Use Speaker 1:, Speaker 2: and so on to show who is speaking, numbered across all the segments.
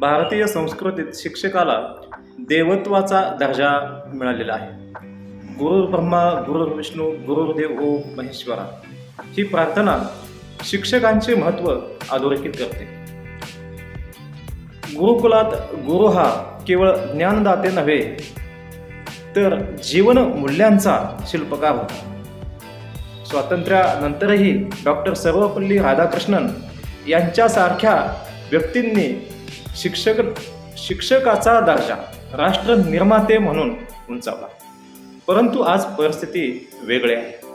Speaker 1: भारतीय संस्कृतीत शिक्षकाला देवत्वाचा दर्जा मिळालेला आहे. गुरुर् ब्रह्मा गुरुर् विष्णू गुरुर्देव ओ हो महेश्वरा ही प्रार्थना शिक्षकांचे महत्त्व अधोरेखित करते. गुरुकुलात गुरु हा केवळ ज्ञानदाते नव्हे तर जीवन मूल्यांचा शिल्पकार होता. स्वातंत्र्यानंतरही डॉक्टर सर्वपल्ली राधाकृष्णन यांच्यासारख्या व्यक्तींनी शिक्षक शिक्षकाचा दर्जा राष्ट्र निर्माते म्हणून उंचावला. परंतु आज परिस्थिती वेगळी आहे.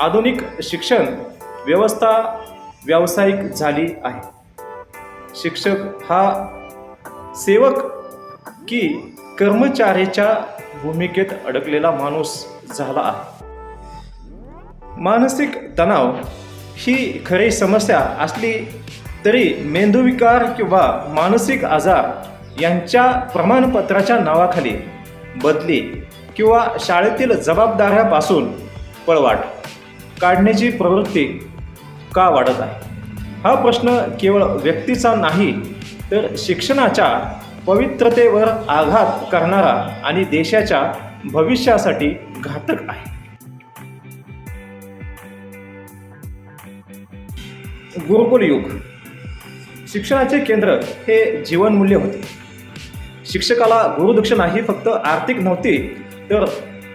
Speaker 1: आधुनिक शिक्षण व्यवस्था व्यावसायिक झाली आहे. शिक्षक हा सेवक की कर्मचारीच्या भूमिकेत अडकलेला माणूस झाला आहे. मानसिक तणाव ही खरी समस्या असली तरी मेंदूविकार किंवा मानसिक आजार यांच्या प्रमाणपत्राच्या नावाखाली बदली किंवा शाळेतील जबाबदाऱ्यापासून पळवाट काढण्याची प्रवृत्ती का वाढत आहे? हा प्रश्न केवळ व्यक्तीचा नाही तर शिक्षणाच्या पवित्रतेवर आघात करणारा आणि देशाच्या भविष्यासाठी घातक आहे. गुरुकुल युग शिक्षणाचे केंद्र हे जीवनमूल्य होते. शिक्षकाला गुरुदक्षिणा ही फक्त आर्थिक नव्हती तर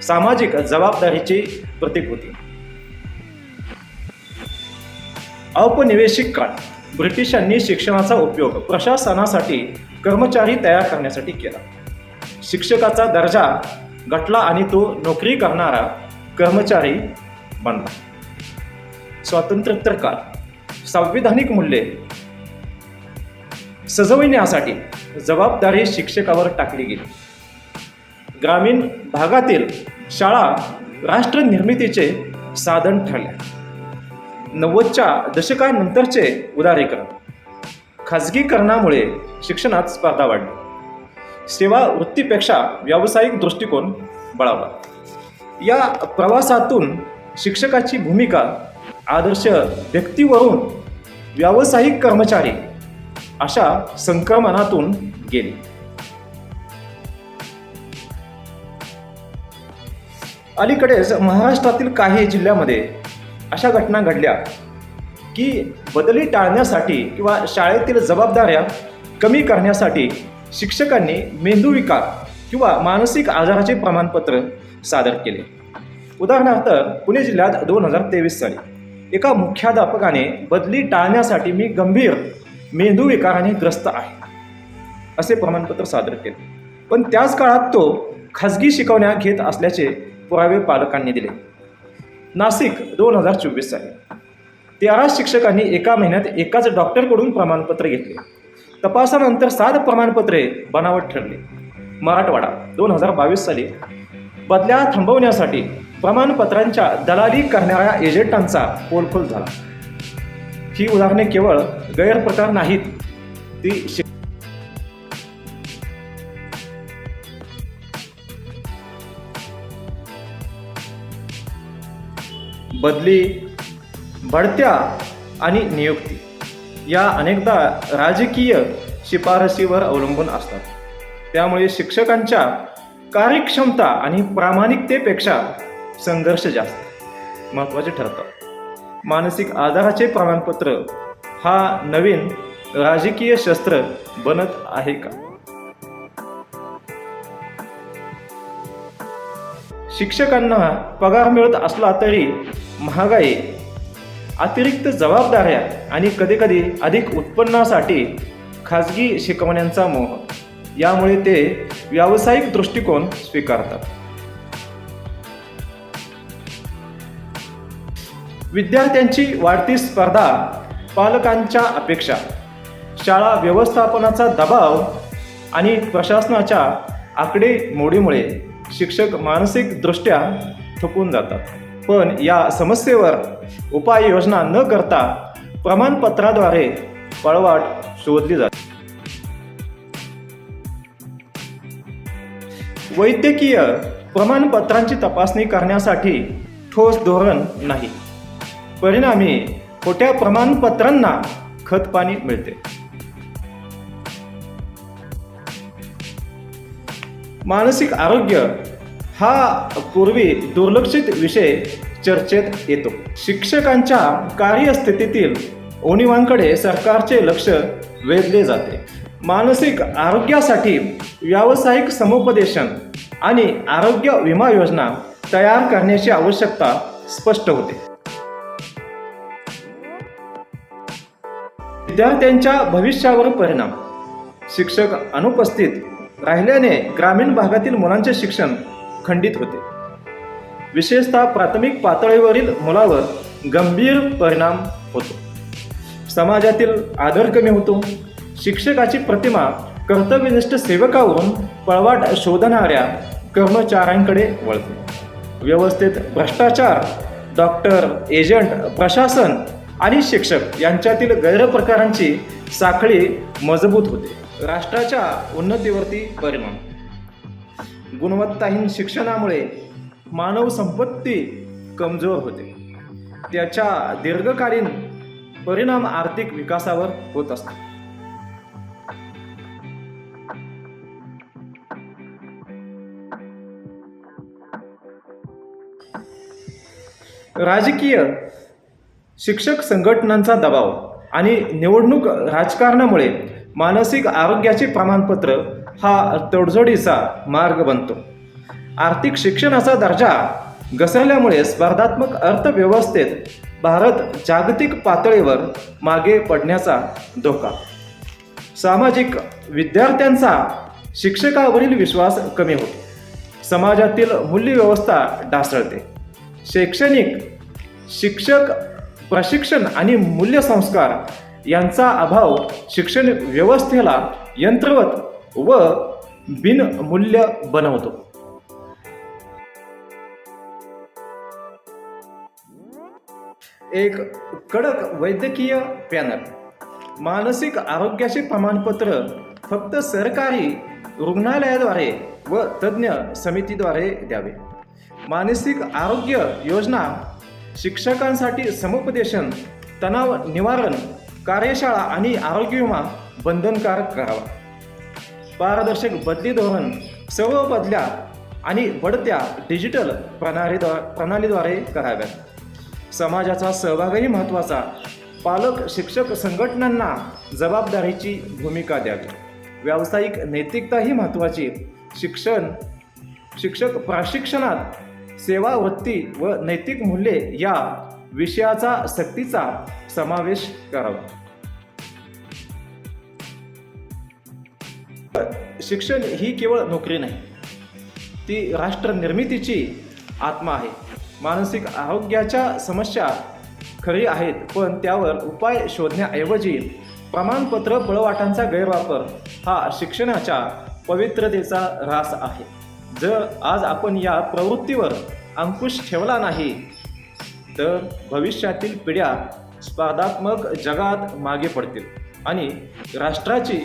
Speaker 1: सामाजिक जबाबदारीची प्रतीक होती. औपनिवेशिक काळ. ब्रिटिशांनी शिक्षणाचा उपयोग प्रशासनासाठी कर्मचारी तयार करण्यासाठी केला. शिक्षकाचा दर्जा घटला आणि तो नोकरी करणारा कर्मचारी बनला. स्वातंत्र्योत्तर काळ. संविधानिक मूल्ये सजविण्यासाठी जबाबदारी शिक्षकावर टाकली गेली. ग्रामीण भागातील शाळा राष्ट्र निर्मितीचे साधन ठरल्या नव्वदच्या दशकानंतरचे उदारीकरण. खाजगीकरणामुळे शिक्षणात स्पर्धा वाढली. सेवा वृत्तीपेक्षा व्यावसायिक दृष्टिकोन बळावला. या प्रवासातून शिक्षकाची भूमिका आदर्श व्यक्तीवरून व्यावसायिक कर्मचारी अशा संक्रमणातून गेली. अलीकडेच महाराष्ट्रातील काही जिल्ह्यामध्ये अशा घटना घडल्या की बदली टाळण्यासाठी किंवा शाळेतील जबाबदाऱ्या कमी करण्यासाठी शिक्षकांनी मेंदू विकार किंवा मानसिक आजाराचे प्रमाणपत्र सादर केले. उदाहरणार्थ पुणे जिल्ह्यात दोन हजार तेवीस साली एका मुख्याध्यापकाने बदली टाळण्यासाठी मी गंभीर मेंदू विकाराने ग्रस्त आहे. असे प्रमाणपत्र सादर केले. पण त्याच काळात तो खाजगी शिकवण्या घेत असल्याचे पुरावे पालकांनी दिले. नाशिक दोन हजार चोवीस साली. तेरा शिक्षकांनी एका महिन्यात एकाच डॉक्टरकडून प्रमाणपत्र घेतले. तपासानंतर सात प्रमाणपत्रे बनावट ठरली. मराठवाडा दोन हजार बावीस साली. बदल्या थांबवण्यासाठी प्रमाणपत्रांच्या दलाली करणाऱ्या एजंटांचा पोलखोल झाला. ही उदाहरणे केवळ गैरप्रकार नाहीत. ती शि बदली बढत्या आणि नियुक्ती या अनेकदा राजकीय शिफारसीवर अवलंबून असतात. त्यामुळे शिक्षकांच्या कार्यक्षमता आणि प्रामाणिकतेपेक्षा संघर्ष जास्त महत्त्वाचे ठरतात. मानसिक आजाराचे प्रमाणपत्र हा नवीन राजकीय शस्त्र बनत आहे का? शिक्षकांना पगार मिळत असला तरी महागाई अतिरिक्त जबाबदाऱ्या आणि कधीकधी अधिक उत्पन्नासाठी खाजगी शिकवण्यांचा मोह यामुळे ते व्यावसायिक दृष्टिकोन स्वीकारतात. विद्यार्थ्यांची वाढती स्पर्धा पालकांच्या अपेक्षा शाळा व्यवस्थापनाचा दबाव आणि प्रशासनाच्या आकडेमोडीमुळे शिक्षक मानसिकदृष्ट्या थकून जातात. पण या समस्येवर उपाययोजना न करता प्रमाणपत्राद्वारे पळवाट शोधली जाते. वैद्यकीय प्रमाणपत्रांची तपासणी करण्यासाठी ठोस धोरण नाही. परिणामी खोट्या प्रमाणपत्रांना खतपाणी मिळते. मानसिक आरोग्य हा पूर्वी दुर्लक्षित विषय चर्चेत येतो. शिक्षकांच्या कार्यस्थितीतील ओणिवांकडे सरकारचे लक्ष वेधले जाते. मानसिक आरोग्यासाठी व्यावसायिक समुपदेशन आणि आरोग्य विमा योजना तयार करण्याची आवश्यकता स्पष्ट होते. विद्यार्थ्यांच्या भविष्यावर परिणाम. शिक्षक अनुपस्थित राहिल्याने ग्रामीण भागातील मुलांचे शिक्षण खंडित होते. विशेषतः प्राथमिक पातळीवरील मुलावर गंभीर परिणाम होतो. समाजातील आदर कमी होतो. शिक्षकाची प्रतिमा कर्तव्यनिष्ठ सेवकावरून पळवाट शोधणाऱ्या कर्मचाऱ्यांकडे वळते. व्यवस्थेत भ्रष्टाचार डॉक्टर एजंट प्रशासन आणि शिक्षक यांच्यातील गैरप्रकारांची साखळी मजबूत होते. राष्ट्राच्या उन्नतीवरती परिणाम. गुणवत्ताहीन शिक्षणामुळे मानव संपत्ती कमजोर होते. त्याच्या दीर्घकालीन परिणाम आर्थिक विकासावर होत असतो राजकीय शिक्षक संघटनांचा दबाव आणि निवडणूक राजकारणामुळे मानसिक आरोग्याचे प्रमाणपत्र हा तडजोडीचा मार्ग बनतो. आर्थिक शिक्षणाचा दर्जा घसरल्यामुळे स्पर्धात्मक अर्थव्यवस्थेत भारत जागतिक पातळीवर मागे पडण्याचा धोका. सामाजिक विद्यार्थ्यांचा शिक्षकावरील विश्वास कमी होतो. समाजातील मूल्यव्यवस्था ढासळते. शैक्षणिक शिक्षक प्रशिक्षण आणि मूल्यसंस्कार यांचा अभाव शिक्षण व्यवस्थेला यंत्रवत व बिनमूल्य बनवतो. एक कडक वैद्यकीय पॅनल. मानसिक आरोग्याचे प्रमाणपत्र फक्त सरकारी रुग्णालयाद्वारे व तज्ज्ञ समितीद्वारे द्यावे. मानसिक आरोग्य योजना शिक्षकांसाठी समुपदेशन तणाव निवारण कार्यशाळा आणि आरोग्य विमा बंधनकारक करावा. पारदर्शक बदली धोरण सर्व बदल्या आणि बढत्या डिजिटल प्रणालीद्वारे प्रणालीद्वारे कराव्यात. समाजाचा सहभागही महत्त्वाचा. पालक शिक्षक संघटनांना जबाबदारीची भूमिका द्यावी. व्यावसायिक नैतिकता ही महत्त्वाची. शिक्षण शिक्षक प्रशिक्षणात सेवावृत्ती व नैतिक मूल्ये या विषयाचा सक्तीचा समावेश करावा. शिक्षण ही केवळ नोकरी नाही ती राष्ट्र निर्मितीची आत्मा आहे. मानसिक आरोग्याच्या समस्या खरी आहेत पण त्यावर उपाय शोधण्याऐवजी प्रमाणपत्र पळवाटांचा गैरवापर हा शिक्षणाच्या पवित्रतेचा ऱ्हास आहे. जर आज आपण या प्रवृत्तीवर अंकुश ठेवला नाही तर भविष्यातील पिढ्या स्पर्धात्मक जगात मागे पडतील आणि राष्ट्राची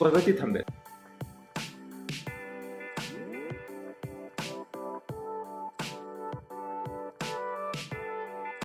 Speaker 1: प्रगती थांबेल.